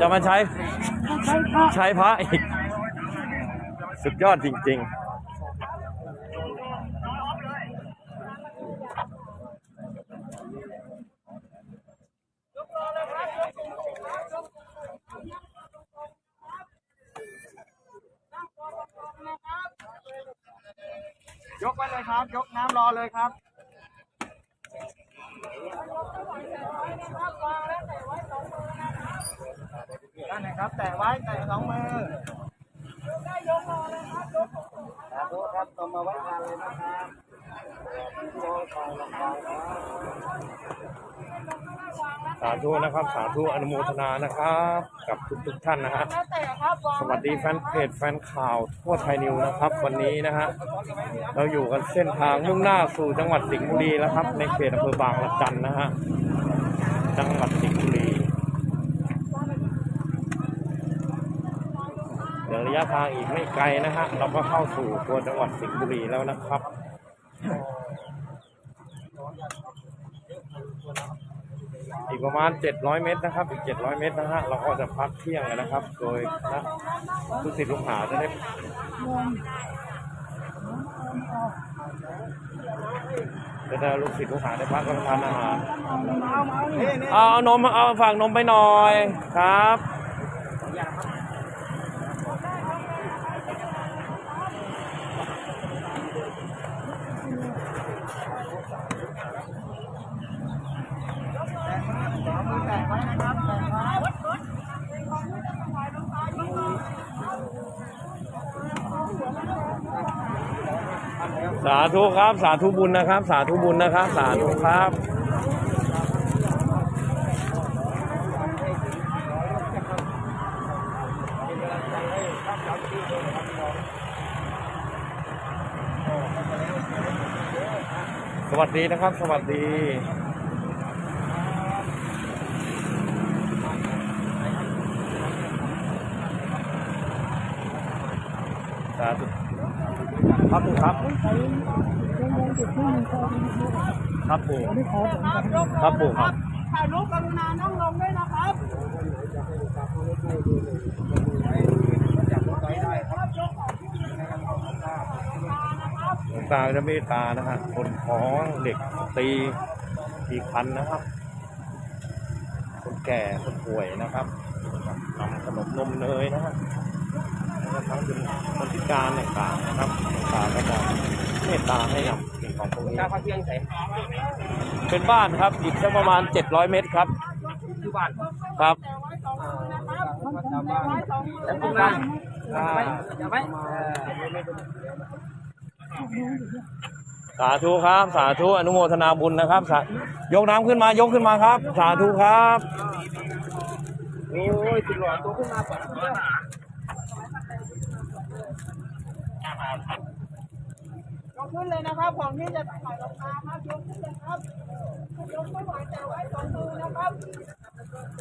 จะมาใช้ใช่ค่ะใช้พระอีก สุดยอดจริงยกไว้เลยครับ ยกน้ำรอเลยครับ นั่นนะครับ แตะไว้แต่สองมือสาธุครับตรงมาไว้ทานเลยนะครับโยกก่อลงไปครับ สาธุนะครับ สาธุอนุโมทนานะครับ กับทุกๆท่านนะฮะสวัสดีแฟนเพจแฟนข่าวทั่วไทยนิวนะครับ วันนี้นะฮะเราอยู่กันเส้นทางมุ่งหน้าสู่จังหวัดสิงห์บุรีแล้วครับ ในเขตอำเภอบางละจันนะฮะจังหวัดสิงห์บุรีเดี๋ยวระยะทางอีกไม่ไกลนะฮะเราก็เข้าสู่ตัวจังหวัดสิงห์บุรีแล้วนะครับ อีกประมาณ 700 เมตรนะครับ อีก 700 เมตรนะฮะ เราก็จะพักเที่ยงแล้วนะครับ โดยนะลูกศิษย์ลูกหาจะได้จะได้ลูกศิษย์ลูกหาได้พักรับประทานอาหาร เอาเอานมเอาฝากนมไปหน่อยครับ เอามือแตะไว้นะครับแตะไว้ สาธุครับ สาธุบุญนะครับ สาธุบุญนะครับ สาธุครับสวัสดีนะครับ สวัสดีสาธุ ครับผมครับครับผมครับผมครับถ่ายรูปกรุณานั่งลงด้วยนะครับหลวงตาจะเมตตานะฮะคนท้องเด็กตีตีคันนะครับ คนแก่คนป่วยนะครับนำขนมนมเนยนะฮะ แล้วก็ทั้งเป็นคนพิการต่างๆนะครับหลวงตาก็จะเมตตาให้นำสิ่งของพวกนี้ตาพระเพียงใส่เป็นบ้านครับอีกสักประมาณ 700 เมตรครับที่บ้านครับชาวบ้านแล้วคุณมาจะไว้สาธุครับ สาธุอนุโมทนาบุญนะครับสายกน้ำขึ้นมายกขึ้นมาครับ สาธุครับ โอ้ยสุดหล่อตัวขึ้นมาก่อน ยกขึ้นเลยนะครับของที่จะถ่ายรองเท้าครับยกขึ้นเลยครับยกไม่ไหวแต่ไว้สองมือนะครับ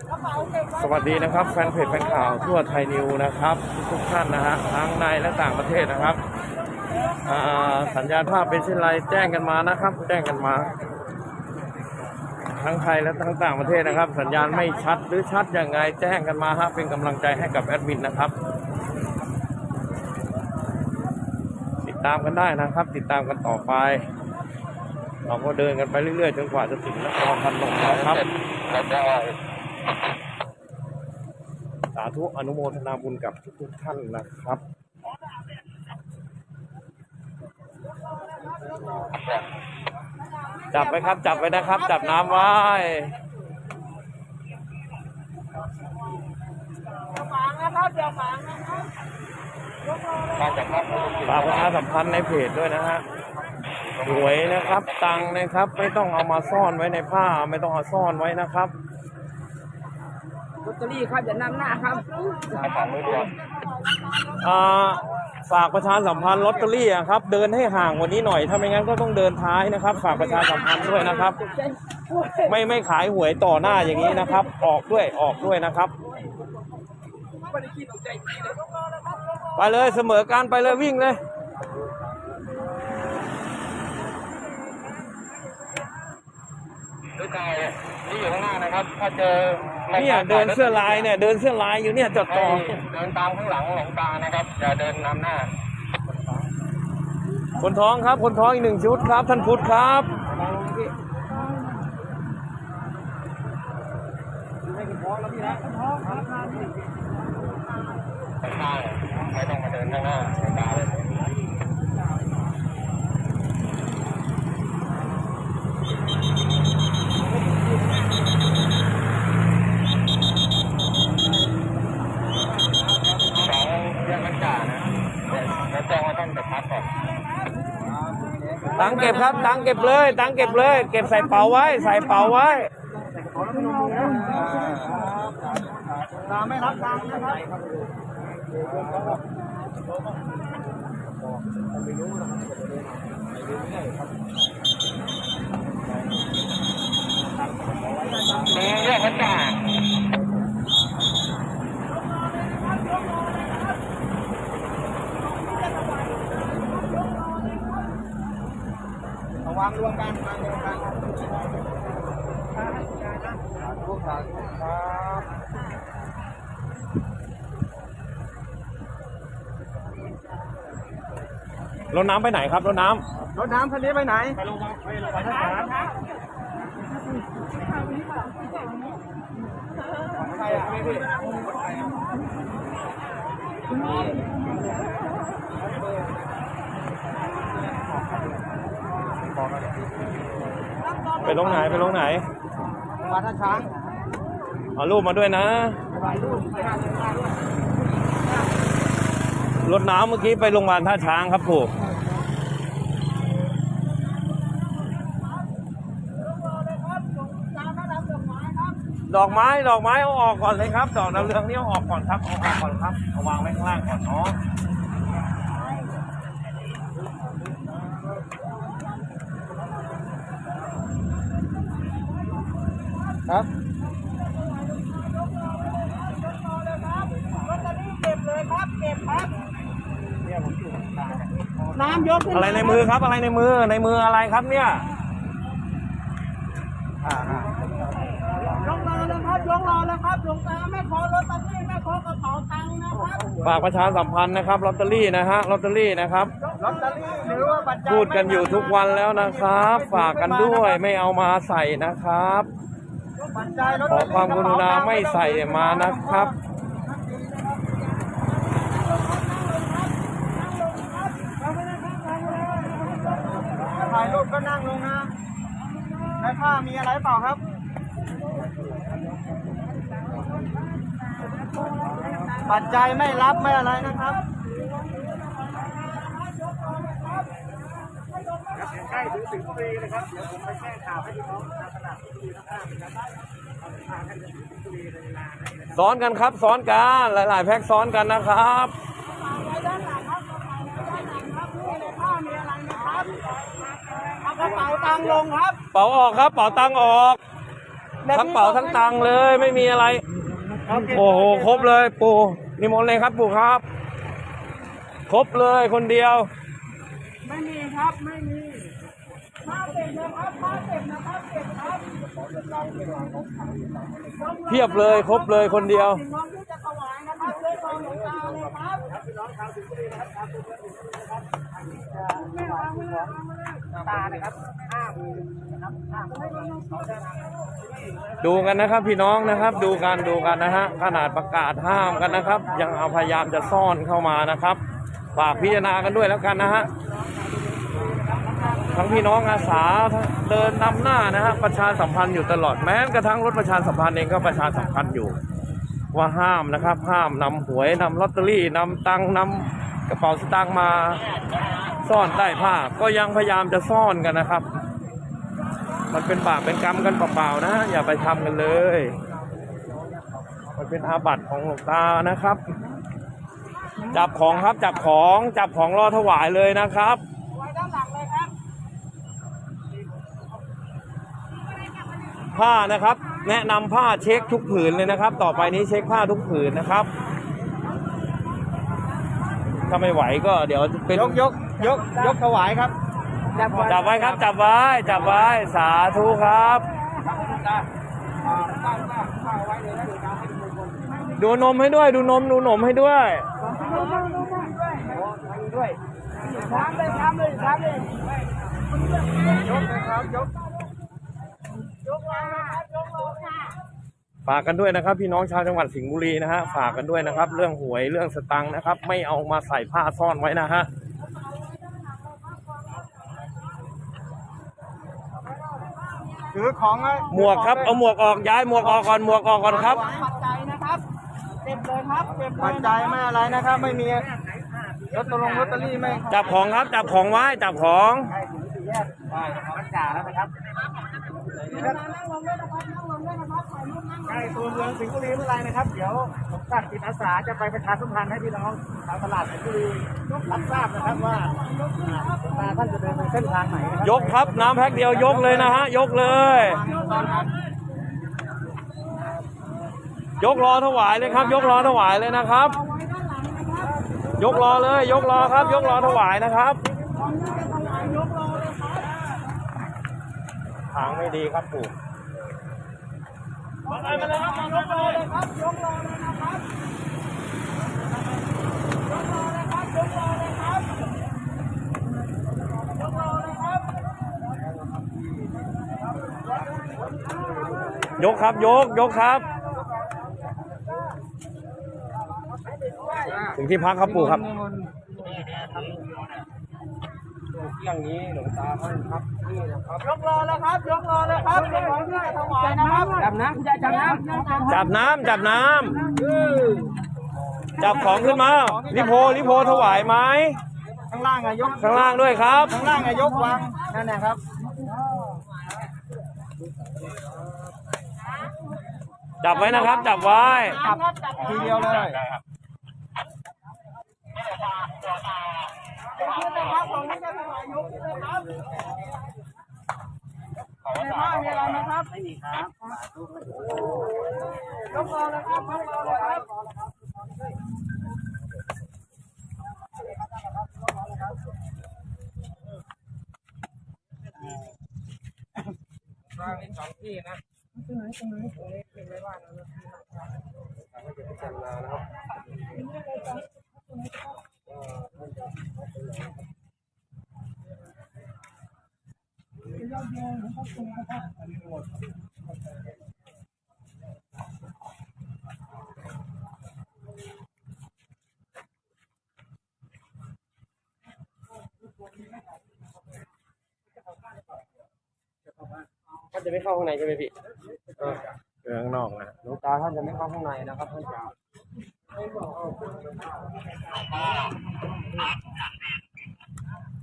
กระเป๋าเก็บไว้สวัสดีนะครับแฟนเพจแฟนข่าวทั่วไทยนิวนะครับ ทุกท่านนะฮะทั้งในและต่างประเทศนะครับสัญญาณภาพเป็นเช่นไรแจ้งกันมานะครับ แจ้งกันมา ทั้งไทยและทั้งต่างประเทศนะครับ สัญญาณไม่ชัดหรือชัดยังไงแจ้งกันมาฮะเป็นกำลังใจให้กับแอดมินนะครับ ตามกันได้นะครับ ติดตามกันต่อไป เราก็เดินกันไปเรื่อยๆจนกว่าจะถึงนครพนมนะครับสาธุอนุโมทนาบุญกับทุกๆท่านนะครับจับไว้ครับ จับไว้นะครับ จับน้ำไว้ฝางนะครับเดี๋ยวฝางนะครับ ฝากประชาสัมพันธ์ในเพจด้วยนะฮะหวยนะครับ ตังค์นะครับ ไม่ต้องเอามาซ่อนไว้ในผ้า ไม่ต้องเอาซ่อนไว้นะครับลอตเตอรี่ครับอย่านำหน้าครับฝากมือเดียวอ่าฝากประชาสัมพันธ์ลอตเตอรี่อะครับ เดินให้ห่างกว่านี้หน่อยถ้าไม่งั้นก็ต้องเดินท้ายนะครับ ฝากประชาสัมพันธ์ด้วยนะครับ ไม่ไม่ขายหวยต่อหน้าอย่างนี้นะครับ ออกด้วยออกด้วยนะครับ ไปเลยเสมอการไปเลยวิ่งเลยตรือใครที่อยู่ข้างหน้านะครับ ถ้าเจอเนี่ยเดินเสื้อลายเนี่ยเดินเสื้อลายอยู่เนี่ยจอดให้ต่อเดินตามข้างหลังหลวงตานะครับอย่าเดินนำหน้า คนท้องครับ คนท้องอีกหนึ่งชุดครับ ท่านพุทธครับ ข้างๆ ไม่ต้องมาเดินข้างหน้าหลวงตาเลยสองแยกมันจ่านะแล้วแจ้งว่าต้องจะพักก่อนตังค์เก็บครับ ตังค์เก็บเลย ตังค์เก็บเลย เก็บใส่เป๋าไว้ ใส่เป๋าไว้ตาไม่รับตังค์นะครับ ตรงแยกมันจ่าเอาวางรวมกันวางรวมกันทุกสาธุครับ รถน้ำไปไหนครับรถน้รถน้ำคันนี้ไปไหนใครอะพี่ำไปลงไหนไปลงไหนมาท่าช้างเอารูปมาด้วยนะ รถน้ำเมื่อกี้ไปโรงพยาบาลท่าช้างครับผูกดอกไม้ดอกไม้เอาออกก่อนเลยครับ ดอกดาวเรืองนี่เอาออกก่อนครับเอาออกก่อนครับเอาวางไว้ข้างล่างก่อนเนาะครับ เก็บเลยครับ เก็บครับ น้ำ ยกขึ้นอะไรในมือครับ อะไรในมือในมืออะไรครับเนี่ยอ่าอ่ายกรอเลยครับยกรอเลยครับหลวงตาไม่ขอรถตัสซี่ไม่ขอกระเป๋าตังค์นะครับฝากประชาสัมพันธ์นะครับลอตเตอรี่นะฮะลอตเตอรี่นะครับลอตเตอรี่หรือว่าบัตรจ่ายพูดกันอยู่ทุกวันแล้วนะครับ ฝากกันด้วยไม่เอามาใส่นะครับบัตรจ่ายลอตขเตออรี่ความกรุณาไม่ใส่มานะครับ ถ่ายรูปก็นั่งลงนะ ในผ้ามีอะไรเปล่าครับปัจจัยไม่รับไม่อะไรนะครับซ้อนกันครับซ้อนกันหลาย ๆ แพ็กซ้อนกันนะครับ เอากระเป๋า ตังค์ลงครับเป๋าออกครับ เป๋าตังค์ออก ทั้งเป๋าทั้งตังค์เลยไม่มีอะไร โอ้โหครบเลยปู่นิมนต์เลยครับปู่ครับ ครบเลยคนเดียว ไม่มีครับไม่มีผ้าเก็บนะครับผ้าเก็บนะครับเก็บครับเพียบเลยครบเลยคนเดียวสิ่งของที่จะถวายนะครับเลยของหลวงตาเลยครับ ดูกันนะครับพี่น้องนะครับดูกันดูกันนะฮะขนาดประกาศห้ามกันนะครับ ยังเอาพยายามจะซ่อนเข้ามานะครับฝากพิจารณากันด้วยแล้วกันนะฮะทั้งพี่น้องอาสาเดินนำหน้านะฮะประชาสัมพันธ์อยู่ตลอดแม้กระทั่งรถประชาสัมพันธ์เองก็ประชาสัมพันธ์อยู่ ว่าห้ามนะครับ ห้ามนำหวยนำลอตเตอรี่นำตังนำกระเป๋าสตางค์มา ซ่อนใต้ผ้าก็ยังพยายามจะซ่อนกันนะครับ มันเป็นบาปเป็นกรรมกันเปล่าๆนะ อย่าไปทำกันเลย มันเป็นอาบัติของหลวงตานะครับ จับของครับจับของจับของรอถวายเลยนะครับไว้ด้านหลังเลยครับผ้านะครับ แนะนำผ้าเช็คทุกผืนเลยนะครับ ต่อไปนี้เช็คผ้าทุกผืนนะครับถ้าไม่ไหวก็เดี๋ยวเป็นยกยก ยกยกถวายครับจับไว้ครับ จับไว้ จับไว้ สาธุครับคครับคุณตาอ่าตั้งตั้งตั้งเอาไว้เลยนะเดี๋ยวตาให้ดูคนดูนมให้ด้วย ดูนมดูนมให้ด้วยด้วยชามเลยชามเลยชามเลยยกเลยครับยกฝากกันด้วยนะครับ พี่น้องชาวจังหวัดสิงห์บุรีนะฮะฝากกันด้วยนะครับ เรื่องหวยเรื่องสตังค์นะครับ ไม่เอามาใส่ผ้าซ่อนไว้นะฮะ ถือของไว้หมวกครับ เอาหมวกออกย้ายหมวกออกก่อนหมวกออกก่อนครับ ปัจจัยนะครับเต็มเลยครับเต็มเลปัจยจัยไม่อะไรนะครับ ไม่มีลอตเตอรี่ลอตเตอรี่ไม่จับของครับ จับของไว้จับของ ได้ของจ่าแล้วนะครับ นั่งลงด้วยนะครับนั่งลงด้วยนะครับถ่ายรูปนั่งลงใกล้ตัวเมืองสิงห์บุรีเมื่อไรนะครับ เดี๋ยวผมตัดจิตอาสาจะไปประชาสัมพันธ์ให้พี่น้องชาวตลาดสิงห์บุรีรับทราบนะครับว่าตาท่านจะเดินไปเส้นทางไหนยกครับน้ำแพ็คเดียวยกเลยนะฮะยกเลย ยกรอถวายเลยครับ ยกรอถวายเลยนะครับ ยกรอเลย ยกรอครับ ยกรอถวายนะครับ ทางไม่ดีครับปู่ยกรอเลยครับยกรอเลยครับยกรอเลยนะครับยกรอเลยครับยกรอเลยครับยกรอเลยครับยกครับยกยกครับ ถึงที่พักครับปู่ครับ อย่างนี้หลวงตาท่านครับนี่นะครับยกรอเลยครับยกรอเลยครับยกรอที่จะถวายนะครับจับน้ำคุณยายจับน้ำจับน้ำจับน้ำจับของขึ้นมาลิโพลิโพถวายไหมข้างล่างอะยกข้างล่างด้วยครับข้างล่างอะยกวางนั่นนะครับจับไว้นะครับ จับไว้ขับทีเดียวเลย ยกขึ้นเลยครับของที่จะถวายยกขึ้นเลยครับในผ้ามีอะไรไหมครับไม่มีครับยกรอเลยครับยกรอเลยครับวางสองที่น ท่านจะไม่เข้าข้างในใช่ไหมพี่เรื่องข้างนอกนะหลวงตาท่านจะไม่เข้าข้างในนะครับท่านจะ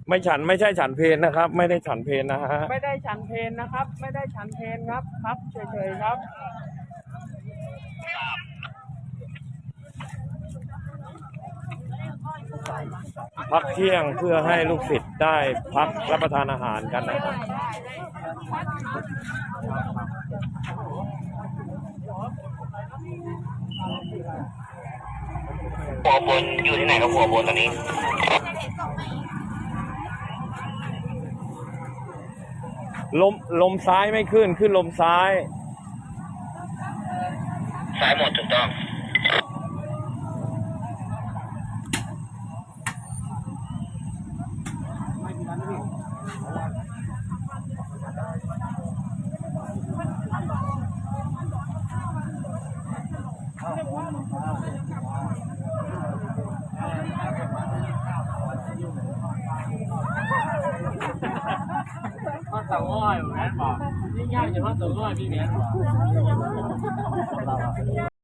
ไม่ฉันไม่ใช่ฉันเพนนะครับ ไม่ได้ฉันเพนนะฮะไม่ได้ฉันเพนนะครับ ไม่ได้ฉันเพนครับ ครับเฉยๆครับพักเที่ยงเพื่อให้ลูกศิษย์ได้พักรับประทานอาหารกันนะครับหัวบนอยู่ที่ไหนครับหัวบนตอนนี้ ลมลมซ้ายไม่ขึ้นขึ้นลมซ้าย ซ้ายหมดถูกต้อง ข้อเสาอ้อย แม่บอ